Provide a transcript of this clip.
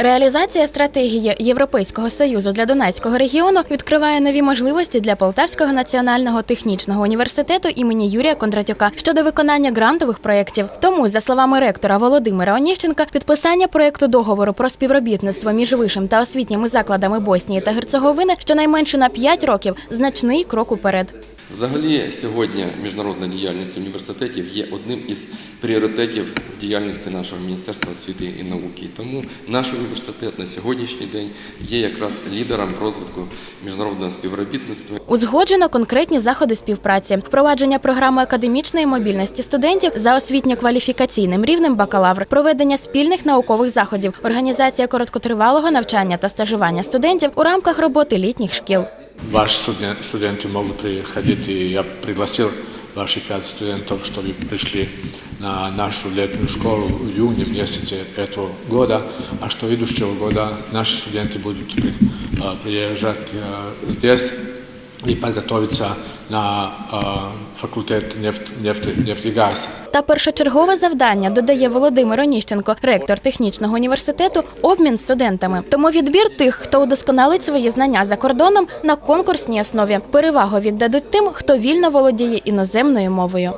Реалізація стратегії Європейського союзу для Донецького регіону відкриває нові можливості для Полтавського національного технічного університету імені Юрія Кондратюка щодо виконання грантових проєктів. Тому, за словами ректора Володимира Оніщенка, підписання проєкту договору про співробітництво між вишим та освітніми закладами Боснії та Герцеговини щонайменше на 5 років значний крок уперед. Взагалі, сьогодні міжнародна діяльність університетів є одним із пріоритетів діяльності нашого Міністерства освіти і науки. Тому наш університет на сьогоднішній день є якраз лідером в розвитку міжнародного співробітництва. Узгоджено конкретні заходи співпраці, впровадження програми академічної мобільності студентів за освітньо-кваліфікаційним рівнем бакалавр, проведення спільних наукових заходів, організація короткотривалого навчання та стажування студентів у рамках роботи літніх шкіл. Ваши студен- студенты могут приходить, и я пригласил ваших пять студентов, чтобы пришли нашу летнюю школу в июне месяце этого года, а что идущего года наши студенты будут при- а, приезжать а, здесь и подготовиться на факультет нефть, нефтегаза. Та першочергове завдання додає Володимир Оніщенко, ректор технічного університету, обмін студентами. Тому відбір тих, хто удосконалить свої знання за кордоном на конкурсній основі. Перевагу віддадуть тим, хто вільно володіє іноземною мовою.